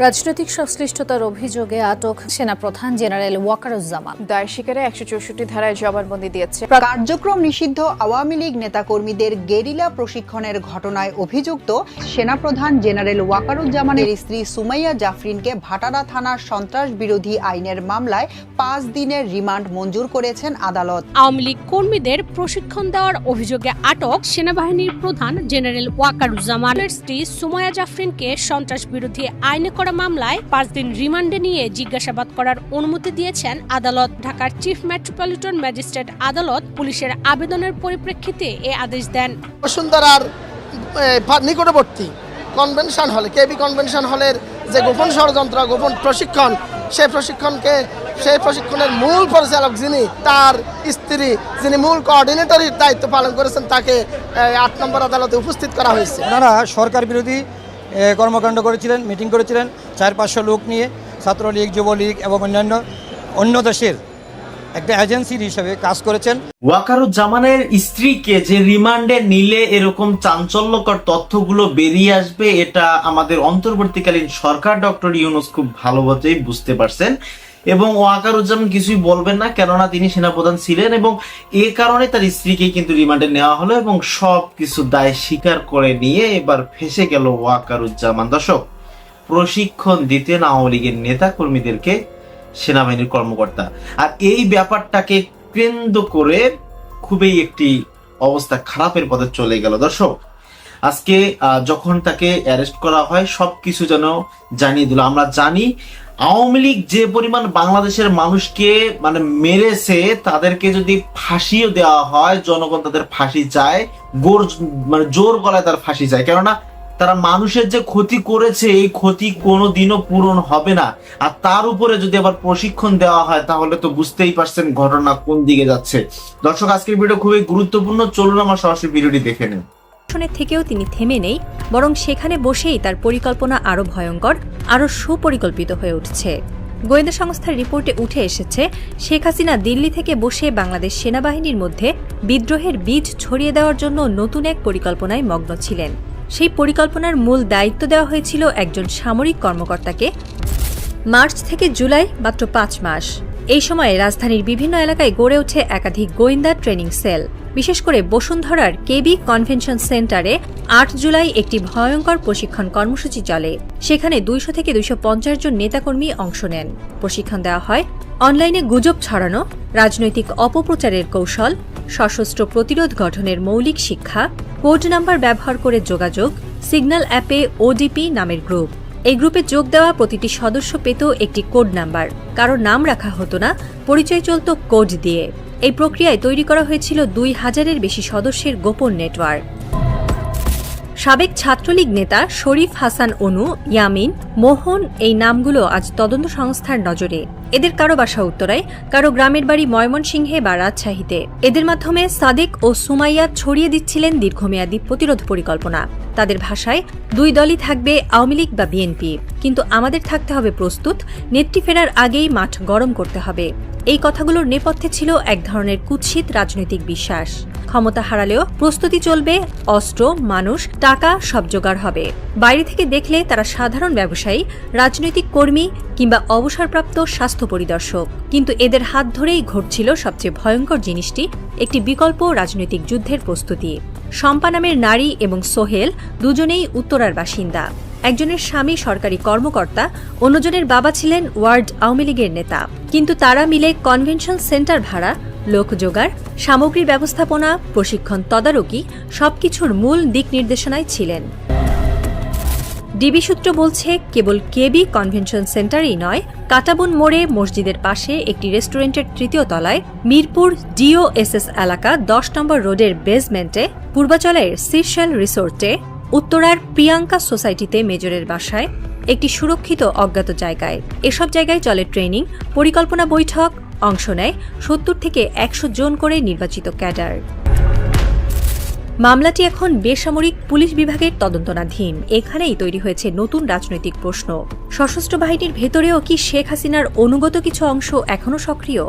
রাজনৈতিক সংশ্লিষ্টতার অভিযোগে আটক সেনাপ্রধান জেনারেল ওয়াকারুজ্জামান। দায় স্বীকারে একশো চৌষট্টি ধারায় জবানবন্দি দিয়েছে। কার্যক্রম নিষিদ্ধ আওয়ামী লীগ নেতাকর্মীদের গেরিলা প্রশিক্ষণের ঘটনায় অভিযুক্ত সেনাপ্রধান জেনারেল ওয়াকারুজ্জামানের স্ত্রী সুমাইয়া জাফরিনকে ভাটারা থানার সন্ত্রাস বিরোধী আইনের মামলায় পাঁচ দিনের রিমান্ড মঞ্জুর করেছেন আদালত। আওয়ামী লীগ কর্মীদের প্রশিক্ষণ দেওয়ার অভিযোগে আটক সেনাবাহিনীর প্রধান জেনারেল ওয়াকারুজ্জামানের স্ত্রী সুমাইয়া জাফরিনকে সন্ত্রাস বিরোধী আইনে করা মামলায় পাঁচ দিন রিমান্ডে নিয়ে জিজ্ঞাসাবাদ করার অনুমতি দিয়েছেন আদালত। ঢাকার চিফ মেট্রোপলিটন ম্যাজিস্ট্রেট আদালত পুলিশের আবেদনের পরিপ্রেক্ষিতে এ আদেশ দেন। বসুন্ধরার নিকটবর্তী কনভেনশন হলে কেবি কনভেনশন হলের যে গোপন ষড়যন্ত্র গোপন প্রশিক্ষণ সেই প্রশিক্ষণকে সেই প্রশিক্ষণের মূল পরিচালক যিনি তার স্ত্রী যিনি মূল কোঅর্ডিনেটরের দায়িত্ব পালন করেছেন তাকে আট নম্বর আদালতে উপস্থিত করা হয়েছে। ওনারা সরকার বিরোধী কর্মকাণ্ড করেছিলেন, মিটিং করেছিলেন চার পাঁচশো লোক নিয়ে, ছাত্রলীগ, যুবলীগ এবং অন্যান্য, অন্য দেশের একটা এজেন্সির হিসেবে কাজ করেছেন। ওয়াকারুজ্জামানের স্ত্রীকে যে রিমান্ডে নিলে এরকম চাঞ্চল্যকর তথ্যগুলো বেরিয়ে আসবে, এটা আমাদের অন্তর্বর্তীকালীন সরকার ডক্টর ইউনুস খুব ভালোভাবেই বুঝতে পারছেন। এবং ওয়াকারুজ্জামান কিছুই বলবেন না, কেননা তিনি সেনাপ্রধান ছিলেন এবং এ কারণে তার স্ত্রীকে কিন্তু রিমান্ডে নেওয়া হলো এবং সব কিছু দায় স্বীকার করে নিয়ে এবার ফেসে গেল ওয়াকারুজ্জামান দর্শক, প্রশিক্ষণ দিতেন আওয়ামী লীগের নেতা কর্মীদেরকে সেনাবাহিনীর কর্মকর্তা। আর এই ব্যাপারটাকে কেন্দ্র করে খুবই একটি অবস্থা খারাপের পথে চলে গেল। দর্শক, আজকে যখন তাকে অ্যারেস্ট করা হয়, সবকিছু যেন জানিয়ে দিল। আমরা জানি আওয়ামী লীগ যে পরিমাণ বাংলাদেশের মানুষকে মানে মেরেছে, তাদেরকে যদি ফাঁসিও দেওয়া হয়, জনগণ তাদের ফাঁসি চায়, গোর মানে জোর গলায় তার ফাঁসি চায়। কেননা তারা মানুষের যে ক্ষতি করেছে, এই ক্ষতি কোনো দিনও পূরণ হবে না। আর তার উপরে যদি আবার প্রশিক্ষণ দেওয়া হয়, তাহলে তো বুঝতেই পারছেন ঘটনা কোন দিকে যাচ্ছে। দর্শক, আজকের ভিডিও খুবই গুরুত্বপূর্ণ। চলুন আমার সরাসরি ভিডিওটি দেখে নেন আসনের থেকেও তিনি থেমে নেই, বরং সেখানে বসেই তার পরিকল্পনা আরও ভয়ঙ্কর, আরও সুপরিকল্পিত হয়ে উঠছে। গোয়েন্দা সংস্থার রিপোর্টে উঠে এসেছে, শেখ হাসিনা দিল্লি থেকে বসে বাংলাদেশ সেনাবাহিনীর মধ্যে বিদ্রোহের বীজ ছড়িয়ে দেওয়ার জন্য নতুন এক পরিকল্পনায় মগ্ন ছিলেন। সেই পরিকল্পনার মূল দায়িত্ব দেওয়া হয়েছিল একজন সামরিক কর্মকর্তাকে। মার্চ থেকে জুলাই, মাত্র পাঁচ মাস। এই সময়ে রাজধানীর বিভিন্ন এলাকায় গড়ে ওঠে একাধিক গোয়েন্দা ট্রেনিং সেল। বিশেষ করে বসুন্ধরার কেবি কনভেনশন সেন্টারে আট জুলাই একটি ভয়ঙ্কর প্রশিক্ষণ কর্মসূচি চলে। সেখানে দুইশো থেকে দুইশো পঞ্চাশ জন নেতাকর্মী অংশ নেন। প্রশিক্ষণ দেওয়া হয় অনলাইনে গুজব ছড়ানো, রাজনৈতিক অপপ্রচারের কৌশল, সশস্ত্র প্রতিরোধ গঠনের মৌলিক শিক্ষা, কোড নাম্বার ব্যবহার করে যোগাযোগ, সিগন্যাল অ্যাপে ওডিপি নামের গ্রুপ। এই গ্রুপে যোগ দেওয়া প্রতিটি সদস্য পেত একটি কোড নাম্বার। কারও নাম রাখা হতো না, পরিচয় চলত কোড দিয়ে। এই প্রক্রিয়ায় তৈরি করা হয়েছিল দুই হাজারের বেশি সদস্যের গোপন নেটওয়ার্ক। সাবেক ছাত্রলীগ নেতা শরীফ হাসান অনু, ইয়ামিন, মোহন এই নামগুলো আজ তদন্ত সংস্থার নজরে। এদের কারও বাসা উত্তরায়, কারও গ্রামের বাড়ি ময়মনসিংহে বা রাজশাহীতে। এদের মাধ্যমে সাদেক ও সুমাইয়া ছড়িয়ে দিচ্ছিলেন দীর্ঘমেয়াদী প্রতিরোধ পরিকল্পনা। তাদের ভাষায়, দুই দলই থাকবে আওয়ামী লীগ বা বিএনপি। কিন্তু আমাদের থাকতে হবে প্রস্তুত, নেত্রী ফেরার আগেই মাঠ গরম করতে হবে। এই কথাগুলোর নেপথ্যে ছিল এক ধরনের কুৎসিত রাজনৈতিক বিশ্বাস। ক্ষমতা হারালেও প্রস্তুতি চলবে, অস্ত্র, মানুষ, টাকা সব জোগাড় হবে। বাইরে থেকে দেখলে তারা সাধারণ ব্যবসায়ী, রাজনৈতিক কর্মী কিংবা অবসরপ্রাপ্ত স্বাস্থ্য পরিদর্শক কিন্তু এদের হাত ধরেই ঘটছিল সবচেয়ে ভয়ঙ্কর জিনিসটি, একটি বিকল্প রাজনৈতিক যুদ্ধের প্রস্তুতি। শম্পা নামের নারী এবং সোহেল দুজনেই উত্তরার বাসিন্দা। একজনের স্বামী সরকারি কর্মকর্তা, অন্যজনের বাবা ছিলেন ওয়ার্ড আওয়ামী লীগের নেতা। কিন্তু তারা মিলে কনভেনশন সেন্টার ভাড়া, লোক জোগাড়, সামগ্রী ব্যবস্থাপনা, প্রশিক্ষণ তদারকি সবকিছুর মূল দিক নির্দেশনায় ছিলেন। ডিবি সূত্র বলছে, কেবল কেবি কনভেনশন সেন্টারই নয়, কাটাবন মোড়ে মসজিদের পাশে একটি রেস্টুরেন্টের তৃতীয় তলায় মিরপুর ডিওএসএস এলাকা দশ নম্বর রোডের বেসমেন্টে পূর্বাচলের সিরশেল রিসোর্টে, উত্তরার প্রিয়াঙ্কা সোসাইটিতে মেজরের বাসায়, একটি সুরক্ষিত অজ্ঞাত জায়গায়। এসব জায়গায় চলে ট্রেনিং, পরিকল্পনা বৈঠক, অংশ নেয় সত্তর থেকে একশো জন করে নির্বাচিত ক্যাডার। মামলাটি এখন বেসামরিক পুলিশ বিভাগের তদন্তনাধীন। এখানেই তৈরি হয়েছে নতুন রাজনৈতিক প্রশ্ন। সশস্ত্র বাহিনীর ভেতরেও কি শেখ হাসিনার অনুগত কিছু অংশ এখনও সক্রিয়?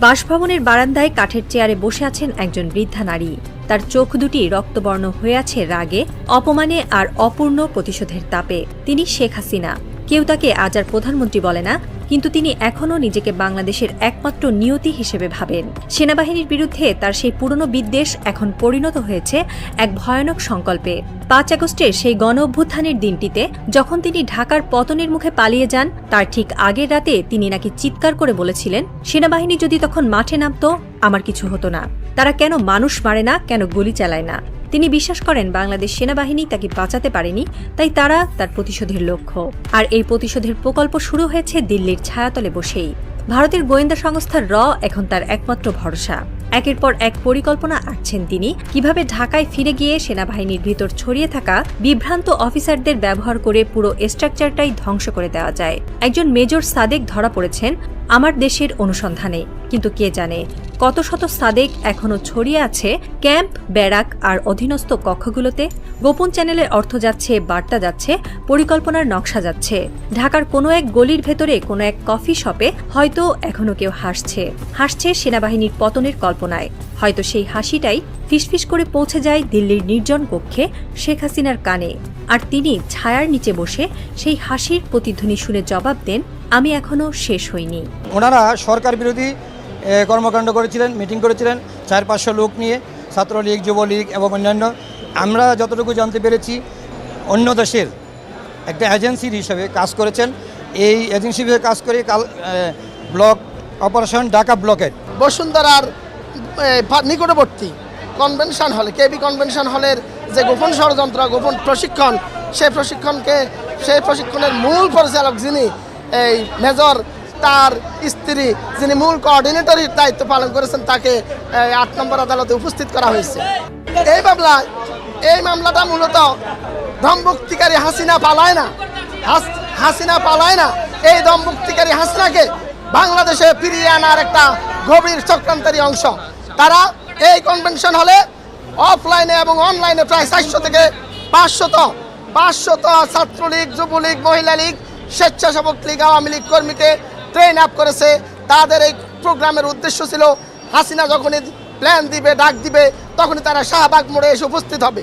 বাসভবনের বারান্দায় কাঠের চেয়ারে বসে আছেন একজন বৃদ্ধা নারী। তার চোখ দুটি রক্তবর্ণ হয়ে আছে রাগে, অপমানে আর অপূর্ণ প্রতিশোধের তাপে। তিনি শেখ হাসিনা। কেউ তাকে আজ আর প্রধানমন্ত্রী বলে না কিন্তু তিনি এখনও নিজেকে বাংলাদেশের একমাত্র নিয়তি হিসেবে ভাবেন। সেনাবাহিনীর বিরুদ্ধে তার সেই পুরনো বিদ্বেষ এখন পরিণত হয়েছে এক ভয়ানক সংকল্পে। পাঁচ আগস্টের সেই গণ অভ্যুত্থানের দিনটিতে যখন তিনি ঢাকার পতনের মুখে পালিয়ে যান, তার ঠিক আগের রাতে তিনি নাকি চিৎকার করে বলেছিলেন, সেনাবাহিনী যদি তখন মাঠে নামত, আমার কিছু হতো না। তারা কেন মানুষ মারে না, কেন গুলি চালায় না? তিনি বিশ্বাস করেন বাংলাদেশ সেনাবাহিনী তাকে বাঁচাতে পারেনি, তাই তারা তার প্রতিশোধের লক্ষ্য। আর এই প্রতিশোধের প্রকল্প শুরু হয়েছে দিল্লির ছায়াতলে বসেই। ভারতের গোয়েন্দা সংস্থা র এখন তার একমাত্র ভরসা। একের পর এক পরিকল্পনা আঁকছেন তিনি, কীভাবে ঢাকায় ফিরে গিয়ে সেনাবাহিনীর ভিতর ছড়িয়ে থাকা বিভ্রান্ত অফিসারদের ব্যবহার করে পুরো স্ট্রাকচারটাই ধ্বংস করে দেওয়া যায়। একজন মেজর সাদেক ধরা পড়েছেন আমার দেশের অনুসন্ধানে। কিন্তু কে জানে, কত শত সাদেক এখনও ছড়িয়ে আছে ক্যাম্প, ব্যারাক আর অধীনস্থ কক্ষগুলোতে? গোপন চ্যানেলের অর্থ যাচ্ছে, বার্তা যাচ্ছে, পরিকল্পনার নকশা যাচ্ছে। ঢাকার কোনো এক গলির ভেতরে কোনো এক কফি শপে হয়তো এখনও কেউ হাসছে। হাসছে সেনাবাহিনীর পতনের কল্পনায়। হয়তো সেই হাসিটাই ফিসফিস করে পৌঁছে যায় দিল্লির নির্জন কক্ষে শেখ হাসিনার কানে। আর তিনি ছায়ার নিচে বসে সেই হাসির প্রতিধ্বনি শুনে জবাব দেন আমি এখনও শেষ হইনি। ওনারা সরকার বিরোধী কর্মকাণ্ড করেছিলেন মিটিং করেছিলেন চার পাঁচশো লোক নিয়ে ছাত্রলীগ যুবলীগ এবং অন্যান্য। আমরা যতটুকু জানতে পেরেছি অন্য দেশের একটা এজেন্সির হিসেবে কাজ করেছেন। এই এজেন্সি হিসেবে কাজ করে কাল ব্লক অপারেশন ঢাকা ব্লকের। বসুন্ধরার নিকটবর্তী কনভেনশন হলে কেবি কনভেনশন হলের যে গোপন ষড়যন্ত্র, গোপন প্রশিক্ষণ, সেই প্রশিক্ষণকে, সেই প্রশিক্ষণের মূল পরিচালক যিনি, এই মেজর তার স্ত্রী, যিনি মূল কোঅর্ডিনেটরের দায়িত্ব পালন করেছেন, তাকে আট নম্বর আদালতে উপস্থিত করা হয়েছে। এই মামলায় এই মামলাটা মূলত ধমভুক্তিকারী হাসিনা পালায় না। হাস- হাসিনা পালায় না। এই দমভুক্তিকারী হাসিনাকে বাংলাদেশে ফিরিয়ে আনার একটা গভীর চক্রান্তেরই অংশ। তারা এই কনভেনশন হলে অফলাইনে এবং অনলাইনে প্রায় চারশো থেকে পাঁচশত পাঁচশত ছাত্রলীগ, যুবলীগ মহিলা লীগ স্বেচ্ছাসেবক লীগ, আওয়ামী লীগ কর্মীকে ট্রেন আপ করেছে। তাদের এই প্রোগ্রামের উদ্দেশ্য ছিল, হাসিনা যখনই প্ল্যান দিবে, ডাক দিবে, তখনই তারা শাহবাগ মোড়ে এসে উপস্থিত হবে।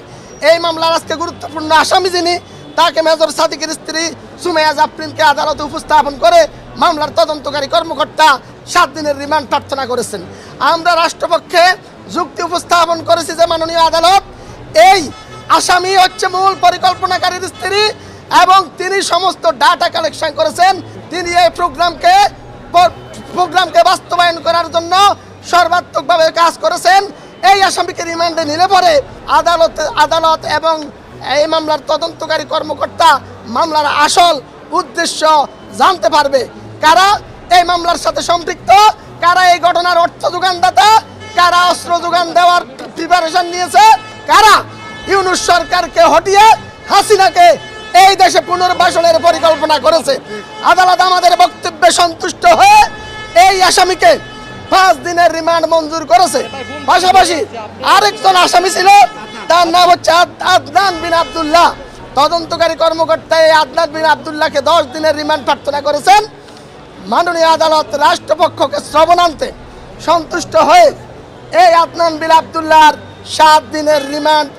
এই মামলার আজকে গুরুত্বপূর্ণ আসামি যিনি, তাকে মেজর সাদিকের স্ত্রী সুমেয়া জাফরিনকে আদালতে উপস্থাপন করে মামলার তদন্তকারী কর্মকর্তা সাত দিনের রিমান্ড প্রার্থনা করেছেন। আমরা রাষ্ট্রপক্ষে যুক্তি উপস্থাপন করেছে যে মাননীয় আদালত, এই আসামি হচ্ছে মূল পরিকল্পনাকারীর স্ত্রী এবং তিনি সমস্ত ডাটা কালেকশন করেছেন। তিনি এই প্রোগ্রামকে প্রোগ্রামকে বাস্তবায়ন করার জন্য সর্বাত্মকভাবে কাজ করেছেন। এই আসামিকে রিমান্ডে নিলে পরে আদালত আদালত এবং এই মামলার তদন্তকারী কর্মকর্তা মামলার আসল উদ্দেশ্য জানতে পারবে। কারা এই মামলার সাথে সম্পৃক্ত? কারা এই ঘটনার অর্থ যোগানদাতা কারা অস্ত্র যোগান দেওয়ার প্রিপারেশন নিয়েছে? কারা? ইউনুস সরকারকে হটিয়ে হাসিনাকে এই দেশে পুনর্বাসনের পরিকল্পনা করেছে। আদালত আমাদের বক্তব্যে সন্তুষ্ট হয়ে এই আসামিকে পাঁচ দিনের রিমান্ড মঞ্জুর করেছে। পাশাপাশি আরেকজন আসামি ছিল, তার নাম হচ্ছে আদ- আদনান বিন আব্দুল্লাহ। তদন্তকারী কর্মকর্তা এই আদনান বিন আব্দুল্লাহকে দশ দিনের রিমান্ড প্রার্থনা করেছেন। মাননীয় আদালত রাষ্ট্রপক্ষকে শ্রবণান্তে সন্তুষ্ট হয়ে এই আদনান বিন আব্দুল্লাহর সাত দিনের রিমান্ড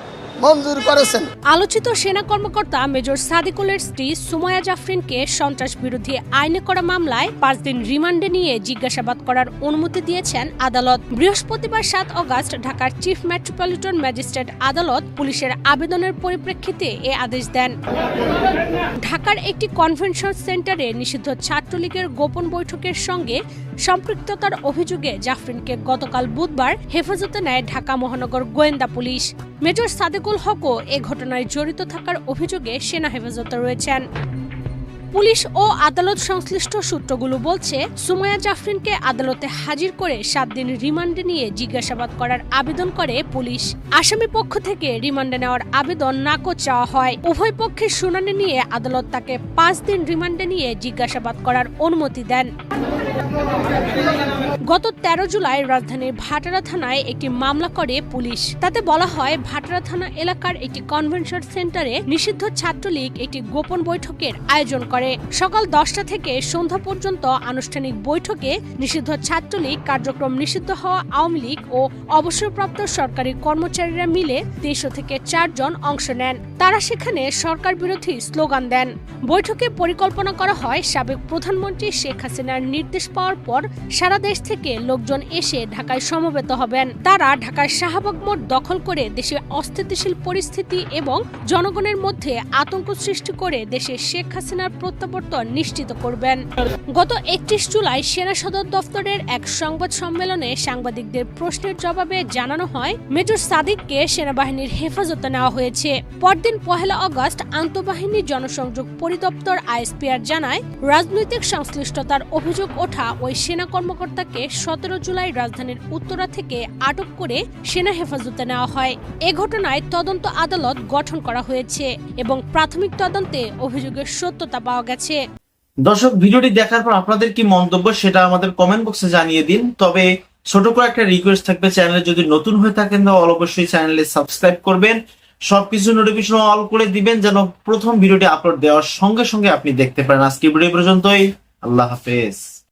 মঞ্জুর করেছেন। আলোচিত সেনা কর্মকর্তা মেজর সাদিকুলের স্ত্রী সুমায়া জাফরিনকে সন্ত্রাস বিরোধী আইনে করা মামলায় পাঁচ দিন রিমান্ডে নিয়ে জিজ্ঞাসাবাদ করার অনুমতি দিয়েছেন আদালত। বৃহস্পতিবার সাত অগাস্ট ঢাকার চিফ মেট্রোপলিটন ম্যাজিস্ট্রেট আদালত পুলিশের আবেদনের পরিপ্রেক্ষিতে এ আদেশ দেন। ঢাকার একটি কনভেনশন সেন্টারে নিষিদ্ধ ছাত্রলীগের গোপন বৈঠকের সঙ্গে সম্পৃক্ততার অভিযোগে জাফরিনকে গতকাল বুধবার হেফাজতে নেয় ঢাকা মহানগর গোয়েন্দা পুলিশ। মেজর সাদেকুল হকও এ ঘটনায় জড়িত থাকার অভিযোগে সেনা হেফাজতে রয়েছেন। পুলিশ ও আদালত সংশ্লিষ্ট সূত্রগুলো বলছে সুমায়া জাফরিনকে আদালতে হাজির করে সাত দিন রিমান্ডে নিয়ে জিজ্ঞাসাবাদ করার আবেদন করে পুলিশ। আসামি পক্ষ থেকে রিমান্ডে নেওয়ার আবেদন নাকচ চাওয়া হয়। উভয় পক্ষের শুনানি নিয়ে আদালত তাকে পাঁচ দিন রিমান্ডে নিয়ে জিজ্ঞাসাবাদ করার অনুমতি দেন। গত তেরো জুলাই রাজধানীর ভাটারা থানায় একটি মামলা করে পুলিশ। তাতে বলা হয়, ভাটারা থানা এলাকার একটি কনভেনশন সেন্টারে নিষিদ্ধ ছাত্রলীগ একটি গোপন বৈঠকের আয়োজন করে। করে সকাল দশটা থেকে সন্ধ্যা পর্যন্ত আনুষ্ঠানিক বৈঠকে নিষিদ্ধ ছাত্রলীগ কার্যক্রম নিষিদ্ধ হওয়া আওয়ামী লীগ ও অবসরপ্রাপ্ত সরকারি কর্মচারীরা মিলে তিনশো থেকে চারজন অংশ নেন। তারা সেখানে সরকার বিরোধী স্লোগান দেন। বৈঠকে পরিকল্পনা করা হয়, সাবেক প্রধানমন্ত্রী শেখ হাসিনার নির্দেশ পাওয়ার পর সারা দেশ থেকে লোকজন এসে ঢাকায় সমবেত হবেন। তারা ঢাকার শাহবাগ মোড় দখল করে দেশে অস্থিতিশীল পরিস্থিতি এবং জনগণের মধ্যে আতঙ্ক সৃষ্টি করে দেশে শেখ হাসিনার প্রত্যাবর্তন নিশ্চিত করবেন। গত একত্রিশ জুলাই সেনা সদর দফতরের এক সংবাদ সম্মেলনে সাংবাদিকদের প্রশ্নের জবাবে জানানো হয়, মেজর সাদিককে সেনাবাহিনীর হেফাজতে নেওয়া হয়েছে। পরদিন পহেলা আগস্ট আন্তঃবাহিনী জনসংযোগ পরিদপ্তর আইএসপিআর জানায়, রাজনৈতিক সংশ্লিষ্টতার অভিযোগ ওঠা ওই সেনা কর্মকর্তাকে সতেরো জুলাই রাজধানীর উত্তরা থেকে আটক করে সেনা হেফাজতে নেওয়া হয়। এ ঘটনায় তদন্ত আদালত গঠন করা হয়েছে এবং প্রাথমিক তদন্তে অভিযোগের সত্যতা পাওয়া গেছে। দর্শক, ভিডিওটি দেখার পর আপনাদের কি মন্তব্য সেটা আমাদের কমেন্ট বক্সে জানিয়ে দিন। তবে ছোট করে একটা রিকোয়েস্ট থাকবে চ্যানেলে যদি নতুন হয়ে থাকেন, তাহলে অবশ্যই চ্যানেলে সাবস্ক্রাইব করবেন। সবকিছু নোটিফিকেশন অল করে দিবেন, যেন প্রথম ভিডিওটি আপলোড দেওয়ার সঙ্গে সঙ্গে আপনি দেখতে পারেন। আজকে ভিডিও পর্যন্তই। আল্লাহ হাফেজ।